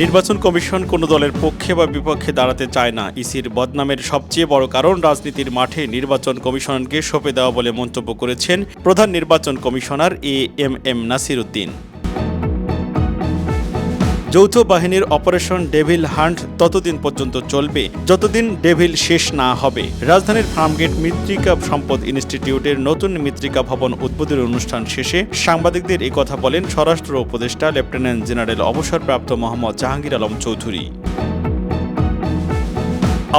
নির্বাচন কমিশন কোনো দলের পক্ষে বা বিপক্ষে দাঁড়াতে চায় না। ইসির বদনামের সবচেয়ে বড় কারণ রাজনীতির মাঠে নির্বাচন কমিশনকে সঁপে দেওয়া বলে মন্তব্য করেছেন প্রধান নির্বাচন commissioner A M M Nasir Uddin. যৌথ বাহিনীর অপারেশন ডেভিল হান্ট ততদিন পর্যন্ত চলবে, যতদিন ডেভিল শেষ না হবে। রাজধানীর ফার্মগেট মৃত্তিকা সম্পদ ইনস্টিটিউটের নতুন মৃত্তিকা ভবন উদ্বোধনী অনুষ্ঠান শেষে সাংবাদিকদের কথা বলেন স্বরাষ্ট্র উপদেষ্টা লেফটেন্যান্ট জেনারেল অবসরপ্রাপ্ত মোহাম্মদ জাহাঙ্গীর আলম চৌধুরী।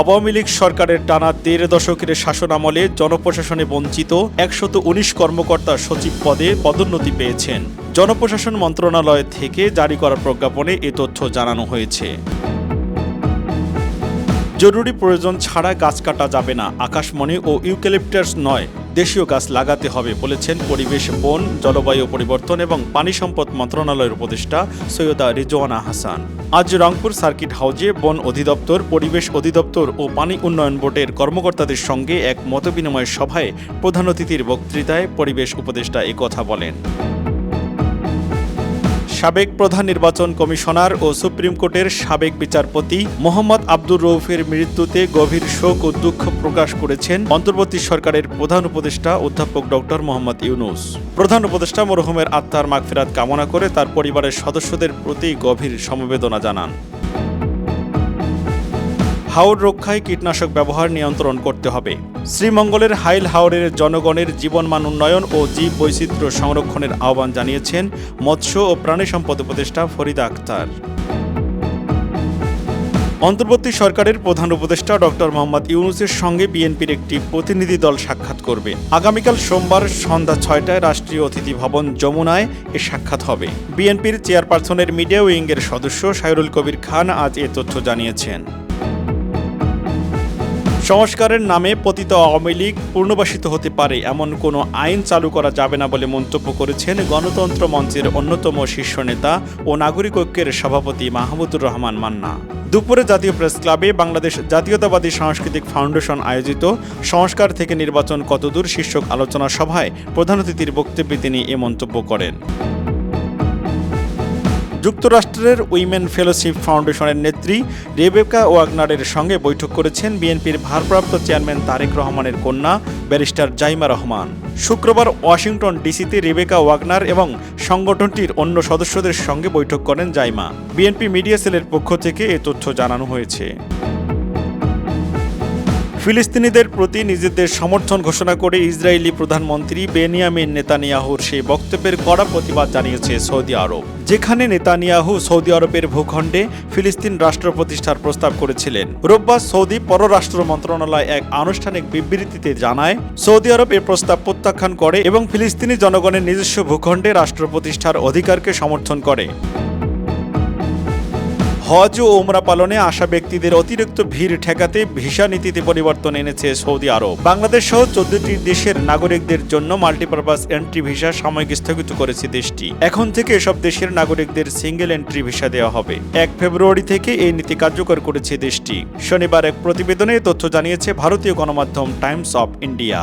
আওয়ামী লীগ সরকারের টানা দেড় দশকের শাসনামলে জনপ্রশাসনে বঞ্চিত একশত উনিশ কর্মকর্তা সচিব পদে পদোন্নতি পেয়েছেন। জনপ্রশাসন মন্ত্রণালয় থেকে জারি করা প্রজ্ঞাপনে এ তথ্য জানানো হয়েছে। জরুরি প্রয়োজন ছাড়া গাছ কাটা যাবে না। আকাশমণি ও ইউক্যালিপটাস নয়, দেশীয় গাছ লাগাতে হবে বলেছেন পরিবেশ, বন, জলবায়ু পরিবর্তন এবং পানি সম্পদ মন্ত্রণালয়ের উপদেষ্টা সৈয়দা রিজওয়ানা হাসান। আজ রংপুর সার্কিট হাউজে বন অধিদপ্তর, পরিবেশ অধিদপ্তর ও পানি উন্নয়ন বোর্ডের কর্মকর্তাদের সঙ্গে এক মতবিনিময় সভায় প্রধান অতিথির বক্তৃতায় পরিবেশ উপদেষ্টা কথা বলেন। সাবেক প্রধান নির্বাচন কমিশনার ও সুপ্রিম কোর্টের সাবেক বিচারপতি মোহাম্মদ আব্দুর রৌফের মৃত্যুতে গভীর শোক ও দুঃখ প্রকাশ করেছেন অন্তর্বর্তী সরকারের প্রধান উপদেষ্টা অধ্যাপক ডক্টর মোহাম্মদ ইউনুস। প্রধান উপদেষ্টা মরহুমের আত্মার মাগফিরাত কামনা করে তার পরিবারের সদস্যদের প্রতি গভীর সমবেদনা জানান। হাওর রক্ষায় কীটনাশক ব্যবহার নিয়ন্ত্রণ করতে হবে। শ্রীমঙ্গলের হাইল হাওরের জনগণের জীবনমান উন্নয়ন ও জীব বৈচিত্র্য সংরক্ষণের আহ্বান জানিয়েছেন মৎস্য ও প্রাণী সম্পদ উপদেষ্টা ফরিদা আক্তার অন্তর্বর্তী সরকারের প্রধান উপদেষ্টা ডক্টর মোহাম্মদ ইউনুসের সঙ্গে বিএনপির একটি প্রতিনিধি দল সাক্ষাৎ করবে। আগামীকাল সোমবার সন্ধ্যা ছয়টায় রাষ্ট্রীয় অতিথি ভবন যমুনায় এ সাক্ষাৎ হবে। বিএনপির চেয়ারপারসনের মিডিয়া উইংয়ের সদস্য সাইরুল কবির খান আজ এ তথ্য জানিয়েছেন। সংস্কারের নামে পতিত আওয়ামী লীগ পূর্ণবাসিত হতে পারে, এমন কোনো আইন চালু করা যাবে না বলে মন্তব্য করেছেন গণতন্ত্র মঞ্চের অন্যতম শীর্ষ নেতা ও নাগরিক ঐক্যের সভাপতি মাহমুদুর রহমান মান্না। দুপুরে জাতীয় প্রেস ক্লাবে বাংলাদেশ জাতীয়তাবাদী সাংস্কৃতিক ফাউন্ডেশন আয়োজিত সংস্কার থেকে নির্বাচন কতদূর শীর্ষক আলোচনা সভায় প্রধান অতিথির বক্তব্যে তিনি এ মন্তব্য করেন। যুক্তরাষ্ট্রের উইমেন ফেলোশিপ ফাউন্ডেশনের নেত্রী রেবেকা ওয়াগনারের সঙ্গে বৈঠক করেছেন বিএনপির ভারপ্রাপ্ত চেয়ারম্যান তারেক রহমানের কন্যা ব্যারিস্টার জাইমা রহমান। শুক্রবার ওয়াশিংটন ডিসিতে রেবেকা ওয়াগনার এবং সংগঠনটির অন্য সদস্যদের সঙ্গে বৈঠক করেন জাইমা। বিএনপি মিডিয়া সেলের পক্ষ থেকে এ তথ্য জানানো হয়েছে। ফিলিস্তিনিদের প্রতি নিজেদের সমর্থন ঘোষণা করে ইসরায়েলি প্রধানমন্ত্রী বেনিয়ামিন নেতানিয়াহুর সেই বক্তব্যের কড়া প্রতিবাদ জানিয়েছে সৌদি আরব। যেখানে নেতানিয়াহু সৌদি আরবের ভূখণ্ডে ফিলিস্তিন রাষ্ট্র প্রতিষ্ঠার প্রস্তাব করেছিলেন। রোববার সৌদি পররাষ্ট্র মন্ত্রণালয় এক আনুষ্ঠানিক বিবৃতিতে জানায়, সৌদি আরব এ প্রস্তাব প্রত্যাখ্যান করে এবং ফিলিস্তিনি জনগণের নিজস্ব ভূখণ্ডে রাষ্ট্র প্রতিষ্ঠার অধিকারকে সমর্থন করে। হজ ও ওমরা পালনে আসা ব্যক্তিদের অতিরিক্ত ভিড় ঠেকাতে ভিসা নীতিতে পরিবর্তন এনেছে সৌদি আরব। বাংলাদেশ সহ চোদ্দটি দেশের নাগরিকদের জন্য মাল্টিপারপাস এন্ট্রি ভিসা সাময়িক স্থগিত করেছে দেশটি। এখন থেকে এসব দেশের নাগরিকদের সিঙ্গেল এন্ট্রি ভিসা দেওয়া হবে। এক ফেব্রুয়ারি থেকে এই নীতি কার্যকর করেছে দেশটি। শনিবার এক প্রতিবেদনে তথ্য জানিয়েছে ভারতীয় গণমাধ্যম টাইমস অফ ইন্ডিয়া।